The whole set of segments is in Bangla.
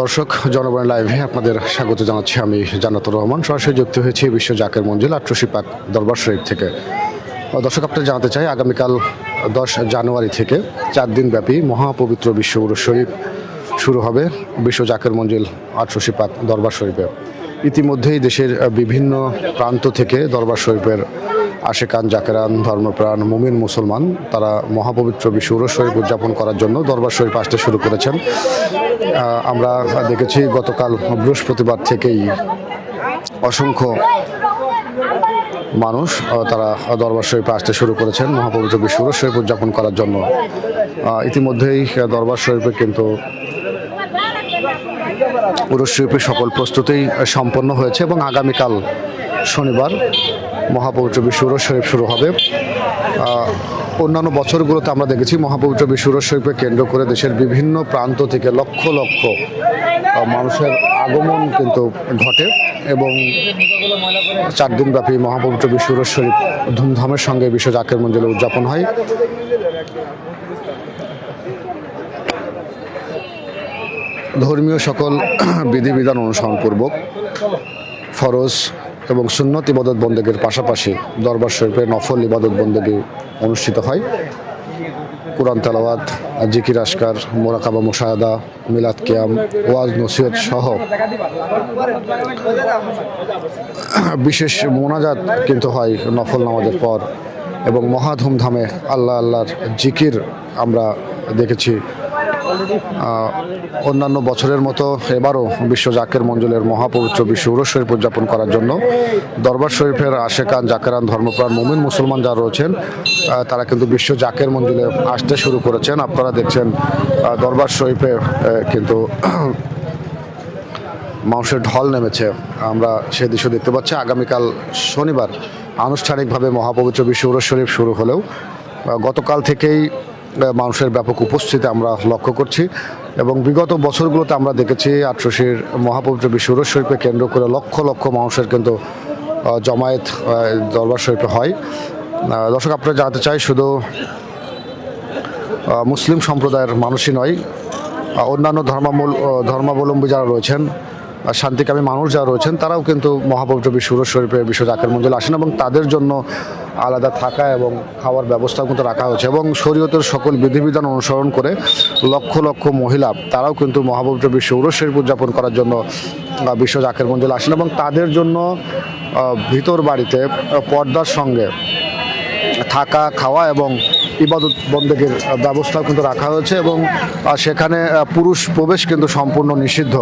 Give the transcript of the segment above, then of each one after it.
দর্শক জনগণ লাইভে আপনাদের স্বাগত জানাচ্ছি আমি জান্নাতুর রহমান। সরাসরি যুক্ত হয়েছি বিশ্ব জাকের মঞ্জিল আট্রসি পাক দরবার শরীফ থেকে। দর্শক আপনারা জানাতে চাই, আগামীকাল দশ জানুয়ারি থেকে চার দিন ব্যাপী মহাপবিত্র বিশ্ব শরীফ শুরু হবে বিশ্ব জাকের মঞ্জিল আট্রসি পাক দরবার শরীফে। ইতিমধ্যেই দেশের বিভিন্ন প্রান্ত থেকে দরবার শরীফের আশেকান জাকেরান, ধর্মপ্রাণ, মুমিন মুসলমান, তারা মহাপবিত্র বিশ্ব উরুস শরীফ উদযাপন করার জন্য দরবার শরীফ আসতে শুরু করেছেন। আমরা দেখেছি গতকাল বৃহস্পতিবার থেকেই অসংখ্য মানুষ তারা দরবার শরীফে আসতে শুরু করেছেন মহাপবিত্র বিশ্ব উরুস শরীফ উদযাপন করার জন্য। ইতিমধ্যেই দরবার শরীফে কিন্তু শরীফের সকল প্রস্তুতি সম্পন্ন হয়েছে এবং আগামীকাল শনিবার মহাপবিত্র বিশ্ব শরীফ শুরু হবে। অন্যান্য বছরগুলোতে আমরা দেখেছি মহাপবিত্র বিশ্ব উরুস শরীফকে কেন্দ্র করে দেশের বিভিন্ন প্রান্ত থেকে লক্ষ লক্ষ মানুষের আগমন কিন্তু ঘটে এবং চার দিন ব্যাপী মহাপবিত্র বিশ্ব শরীফ ধুমধামের সঙ্গে বিশ্ব জাকের মঞ্জিলে উদযাপন হয়। ধর্মীয় সকল বিধিবিধান অনুসরণপূর্বক ফরজ এবং সুন্নত ইবাদত বন্দেগের পাশাপাশি দরবার শরীফে নফল ইবাদত বন্দেগী অনুষ্ঠিত হয়। কোরআন তালাওয়াত, জিকির আসকার, মোরাকাবা, মুশাহাদা, মিলাদ কিয়াম, ওয়াজ, নসিহত সহ বিশেষ মোনাজাত কিন্তু হয় নফল নামাজের পর এবং মহা ধুমধামে আল্লাহ আল্লাহর জিকির আমরা দেখেছি। অন্যান্য বছরের মতো এবারও বিশ্ব জাকের মঞ্জুলের মহাপবিত্র বিশ্ব উরস শরীফ উদযাপন করার জন্য দরবার শরীফের আশেকান জাকেরান ধর্মপ্রাণ মুমিন মুসলমান যারা রয়েছেন তারা কিন্তু বিশ্ব জাকের মঞ্জুলে আসতে শুরু করেছেন। আপনারা দেখছেন দরবার শরীফে কিন্তু মানুষের ঢল নেমেছে। আমরা সে দৃশ্য দেখতে পাচ্ছি। আগামীকাল শনিবার আনুষ্ঠানিকভাবে মহাপবিত্র বিশ্ব উরস শরীফ শুরু হলেও গতকাল থেকেই মানুষের ব্যাপক উপস্থিতি আমরা লক্ষ্য করছি এবং বিগত বছরগুলোতে আমরা দেখেছি আটশোশির মহাপবিত্র বিশ্ব উরস শরীফকে কেন্দ্র করে লক্ষ লক্ষ মানুষের কিন্তু জমায়েত দরবার শরীফে হয়। দর্শক, আপনারা জানতে চাই শুধু মুসলিম সম্প্রদায়ের মানুষই নয় অন্যান্য ধর্মাবল, ধর্মাবলম্বী যারা রয়েছেন শান্তিকামী মানুষ যারা রয়েছেন, তারাও কিন্তু মহাপবিত্র বিশ্ব উরস শরীফে বিশ্ব জাকের মঞ্জিল আসেন এবং তাদের জন্য আলাদা থাকা এবং খাওয়ার ব্যবস্থা কিন্তু রাখা হয়েছে এবং শরীয়তের সকল বিধিবিধান অনুসরণ করে লক্ষ লক্ষ মহিলা, তারাও কিন্তু মহাপবিত্র বিশ্ব শরীফ উদযাপন করার জন্য বিশ্ব জাকের মঞ্জিল আসেন এবং তাদের জন্য ভিতর বাড়িতে পর্দার সঙ্গে থাকা, খাওয়া এবং ইবাদত বন্দেকের ব্যবস্থা কিন্তু রাখা হয়েছে এবং সেখানে পুরুষ প্রবেশ কিন্তু সম্পূর্ণ নিষিদ্ধ।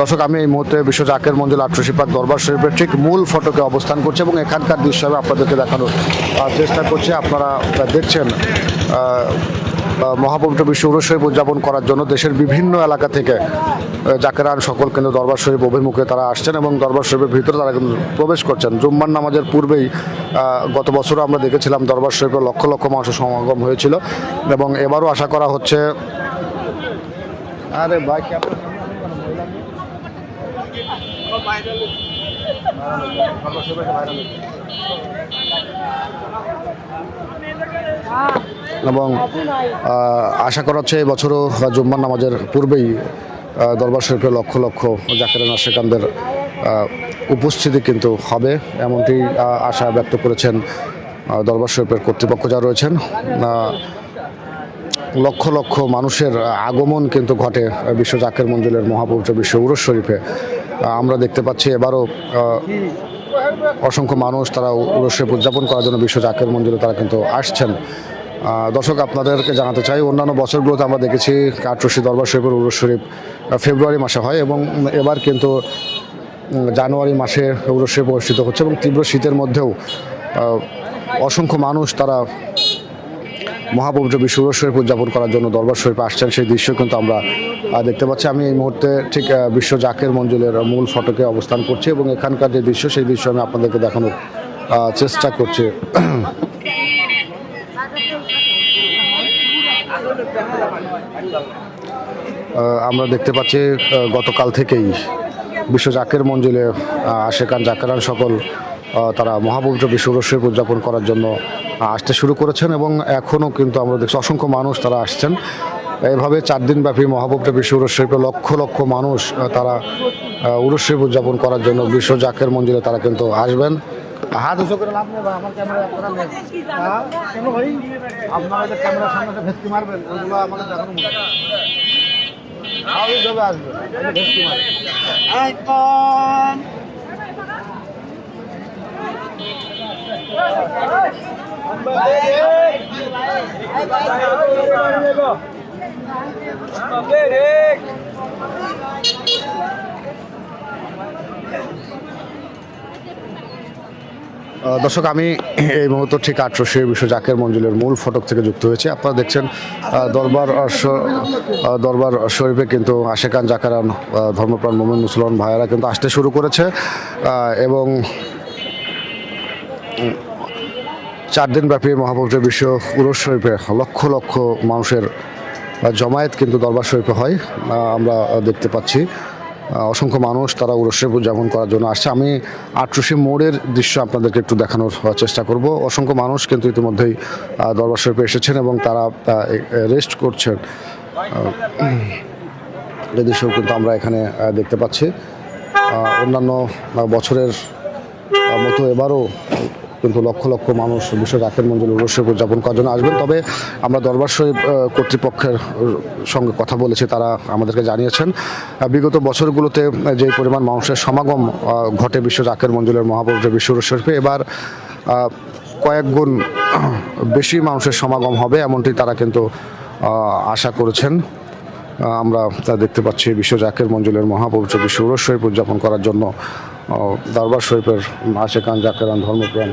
দর্শক, আমি এই মুহূর্তে বিশ্ব জাকের মঞ্জিল আটশোশি পাক দরবার শরীফের ঠিক মূল ফটোকে অবস্থান করছে এবং এখানকার দৃশ্য আমি আপনাদেরকে দেখানোর চেষ্টা করছি। আপনারা দেখছেন মহাপবিত্র বিশ্ব উরস উদযাপন করার জন্য দেশের বিভিন্ন এলাকা থেকে জাকেরান সকল কিন্তু দরবার শরীফ অভিমুখে তারা আসছেন এবং দরবার শরীফের ভিতরে তারা কিন্তু প্রবেশ করছেন। জুম্মার নামাজের পূর্বেই গত বছরও আমরা দেখেছিলাম দরবার শরীফে লক্ষ লক্ষ মানুষের সমাগম হয়েছিল এবং এবারও আশা করা হচ্ছে আরে ভাই এবং আশা করা হচ্ছে এবছরও জুম্মার নামাজের পূর্বেই দরবার শরীফে লক্ষ লক্ষ জাকেরান আশেকানদের আহ, উপস্থিতি কিন্তু হবে। এমনটি আশা ব্যক্ত করেছেন দরবার শরীফের কর্তৃপক্ষ যা রয়েছেন। লক্ষ লক্ষ মানুষের আগমন কিন্তু ঘটে বিশ্ব জাকের মঞ্জিলের মহাপবিত্র বিশ্ব উরস শরীফে। আমরা দেখতে পাচ্ছি এবারও অসংখ্য মানুষ তারা উরস উদযাপন করার জন্য বিশ্ব জাকের মঞ্জিলে তারা কিন্তু আসছেন। দর্শক, আপনাদেরকে জানাতে চাই, অন্যান্য বছরগুলোতে আমরা দেখেছি কাঠরশি দরবার শরীফের উরস শরীফ ফেব্রুয়ারি মাসে হয় এবং এবার কিন্তু জানুয়ারি মাসে উরস শরীফ অনুষ্ঠিত হচ্ছে এবং তীব্র শীতের মধ্যেও অসংখ্য মানুষ তারা মহাপবিত্র বিশ্ব উরস শরীফ উদযাপন করার জন্য দরবার শরীফে আসছেন। সেই দৃশ্য কিন্তু আমরা দেখতে পাচ্ছি। আমি এই মুহূর্তে ঠিক বিশ্ব জাকের মঞ্জিলের মূল ফটকে অবস্থান করছি এবং এখানকার যে দৃশ্য সেই দৃশ্য আমি আপনাদেরকে দেখানোর চেষ্টা করছি। আমরা দেখতে পাচ্ছি গতকাল থেকেই বিশ্ব জাকের মঞ্জিলে আহ, আশেকান জাকেরান সকল তারা মহাপবিত্র বিশ্ব উরস্বরূপ উদযাপন করার জন্য আসতে শুরু করেছেন এবং এখনও কিন্তু আমরা দেখছি অসংখ্য মানুষ তারা আসছেন এইভাবে চার দিনব্যাপী মহাপবিত্র বিশ্ব উরস লক্ষ লক্ষ মানুষ তারা আহ, উদযাপন করার জন্য বিশ্ব জাকের মন্দিরে তারা কিন্তু আসবেন হাত আমার ক্যামেরা। হ্যাঁ? আপনারা ক্যামেরার সামনে ভেস্তি মারবেন, দেখানো মারবেন। দর্শক, আমি এই মুহূর্তে ঠিক আটশোশি বিশ্ব জাকের মঞ্জিলের মূল ফটক থেকে যুক্ত হয়েছে। আপনারা দেখছেন দরবার দরবার শরীফে কিন্তু আশেকান জাকারান ধর্মপ্রাণ মোমিন মুসলমান ভাইয়েরা কিন্তু আসতে শুরু করেছে। এবং চার দিনব্যাপী মহাপবিত্র বিশ্ব উরস শরীফে লক্ষ লক্ষ মানুষের জমায়েত কিন্তু দরবার শরীফে হয় আমরা দেখতে পাচ্ছি। অসংখ্য মানুষ তারা উরসের উদযাপন করার জন্য আসছে। আমি আটরশি মোড়ের দৃশ্য আপনাদেরকে একটু দেখানোর চেষ্টা করব। অসংখ্য মানুষ কিন্তু ইতিমধ্যেই দরবার শরীফে এসেছেন এবং তারা রেস্ট করছেন। আহ, দৃশ্য কিন্তু আমরা এখানে দেখতে পাচ্ছি। অন্যান্য বছরের মতো এবারও কিন্তু লক্ষ লক্ষ মানুষ বিশ্ব রাতের মঞ্জুর উরস্ব উদযাপন করার জন্য আসবেন। তবে আমরা দরবার শরীফ কর্তৃপক্ষের সঙ্গে কথা বলেছি, তারা আমাদেরকে জানিয়েছেন। বিগত বছরগুলোতে যে পরিমাণ মানুষের সমাগম ঘটে বিশ্ব জাকের মঞ্জুরের মহাপবিত্র বিশ্ব শরীফে, এবার কয়েক গুণ বেশি মানুষের সমাগম হবে এমনটি তারা কিন্তু আশা করেছেন। আমরা তা দেখতে পাচ্ছি বিশ্ব জাকের মঞ্জুলের মহাপবিত্র বিশ্ব উরস উদযাপন করার জন্য। দরবার শরীফের আশেকান জাকেরান ধর্মপ্রাণ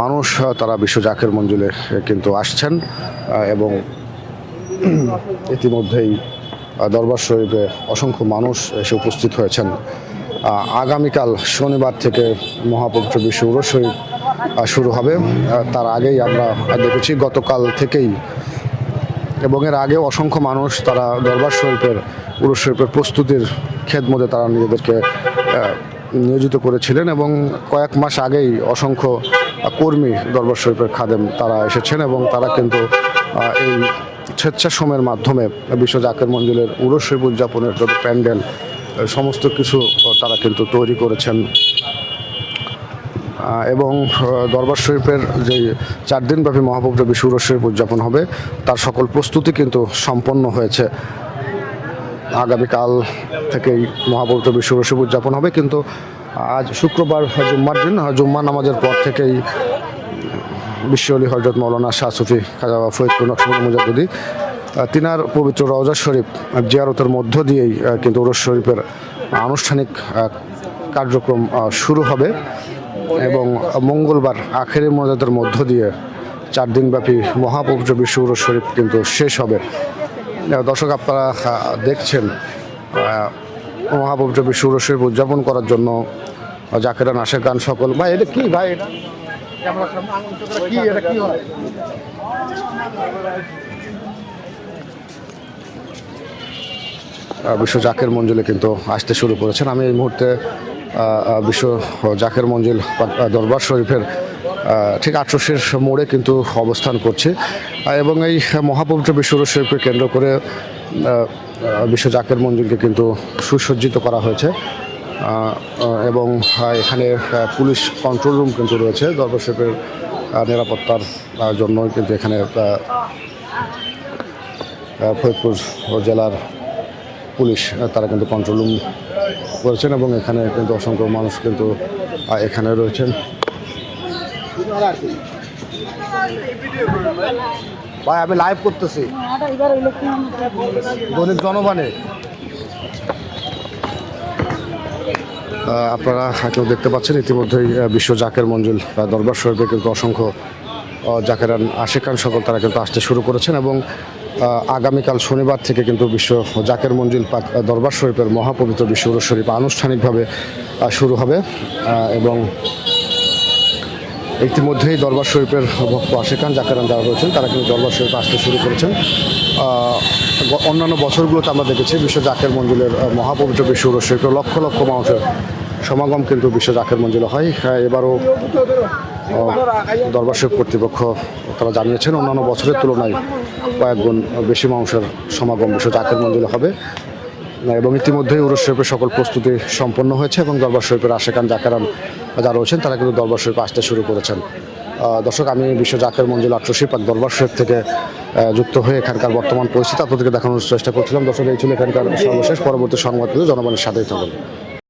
মানুষ তারা বিশ্ব জাকের মঞ্জুলে কিন্তু আসছেন এবং ইতিমধ্যেই দরবার শরীফে অসংখ্য মানুষ এসে উপস্থিত হয়েছেন। আগামীকাল শনিবার থেকে মহাপবিত্র বিশ্ব উরস শুরু হবে। তার আগেই আমরা দেখেছি, গতকাল থেকেই এবং এর আগেও অসংখ্য মানুষ তারা দরবার শরীফের, উরস শরীফের প্রস্তুতির খেদমতে তারা নিজেদেরকে নিয়োজিত করেছিলেন এবং কয়েক মাস আগেই অসংখ্য কর্মী দরবার শরীফের খাদেম তারা এসেছেন এবং তারা কিন্তু এই স্বেচ্ছাশ্রমের মাধ্যমে বিশ্ব জাকের মঞ্জিলের উরস শরীফ উদযাপনের যত প্যান্ডেল সমস্ত কিছু তারা কিন্তু তৈরি করেছেন। এবং দরবার শরীফের যে চার দিনব্যাপী মহাপবিত্র বিশ্ব উরস শরীফ উদযাপন হবে, তার সকল প্রস্তুতি কিন্তু সম্পন্ন হয়েছে। আগামীকাল থেকেই মহাপবিত্র বিশ্ব উরস শরীফ উদযাপন হবে, কিন্তু আজ শুক্রবার জুম্মার দিন জুম্মা নামাজের পর থেকেই বিশ্বলি হজরত মৌলানা শাহ সুফি খাজা ফরিদপুর নকশবুল মুজাদ্দিদি তিনার পবিত্র রওজা শরীফ জিয়ারতের মধ্য দিয়েই কিন্তু উরস শরীফের আনুষ্ঠানিক কার্যক্রম শুরু হবে। এবং মঙ্গলবার আখেরি মোজাদের মধ্য দিয়ে চার দিনব্যাপী মহাপবিত্র বিশ্ব উরস শরীফ কিন্তু শেষ হবে। দর্শক, আপনারা দেখছেন মহাপবিত্র বিশ্ব উরস শরীফ উদযাপন করার জন্য জাকেরা আশের গান সকল। ভাই, এটা কি ভাই বিশ্ব জাকের মঞ্জলে কিন্তু আসতে শুরু করেছেন। আমি এই মুহূর্তে বিশ্ব জাকের মঞ্জিল দরবার শরীফের ঠিক আটশোশের মোড়ে কিন্তু অবস্থান করছে। এবং এই মহাপবিত্র বিশ্ব শরীফকে কেন্দ্র করে বিশ্ব জাকের মঞ্জিলকে কিন্তু সুসজ্জিত করা হয়েছে। এবং এখানে পুলিশ কন্ট্রোল রুম কিন্তু রয়েছে দরবার শরীফের নিরাপত্তার জন্য কিন্তু এখানে ফরিদপুর জেলার পুলিশ তারা কিন্তু কন্ট্রোল রুম করেছেন এবং এখানে কিন্তু অসংখ্য মানুষ কিন্তু এখানে রয়েছেন। ভাই আমি লাইভ করতেছি। দৈনিক জনবাণে আপনারা কেউ দেখতে পাচ্ছেন ইতিমধ্যেই বিশ্ব জাকের মঞ্জিল দরবার শরীফে কিন্তু অসংখ্য জাকেরান আশিকান সকল তারা কিন্তু আসতে শুরু করেছেন এবং আগামীকাল শনিবার থেকে কিন্তু বিশ্ব জাকের মঞ্জিল পাক দরবার শরীফের মহাপবিত্র বিশ্ব শরীফ আনুষ্ঠানিকভাবে শুরু হবে। এবং ইতিমধ্যেই দরবার শরীফের ভক্ত আশেকান জাকেরান যারা রয়েছেন, তারা কিন্তু দরবার শরীফে আসতে শুরু করেছেন। অন্যান্য বছরগুলোতে আমরা দেখেছি বিশ্ব জাকের মঞ্জিলের মহাপবিত্র বিশ্ব উরস শরীফে লক্ষ লক্ষ মানুষের সমাগম কিন্তু বিশ্ব জাকের মঞ্জিলে হয়। হ্যাঁ, এবারও আহ, দরবার শরীফ কর্তৃপক্ষ তারা জানিয়েছেন অন্যান্য বছরের তুলনায় কয়েক গুণ বেশি মানুষের সমাগম বিশ্ব জাকের মঞ্জিলে হবে। এবং ইতিমধ্যেই উরস শরীফের সকল প্রস্তুতি সম্পন্ন হয়েছে এবং দরবার শরীফের আশেকান জাকেরান যারা রয়েছেন তারা কিন্তু দরবার শরীফে আসতে শুরু করেছেন। দর্শক আমি বিশ্ব জাকের মঞ্জুল আটশো পাক দরবার শরীফ থেকে যুক্ত হয়ে এখানকার বর্তমান পরিস্থিতি আপনাদেরকে দেখানোর চেষ্টা করছিলাম। দর্শক এই ছিল এখানকার সর্বশেষ পরবর্তী সংবাদ জনগণের সাথেই থাকুন।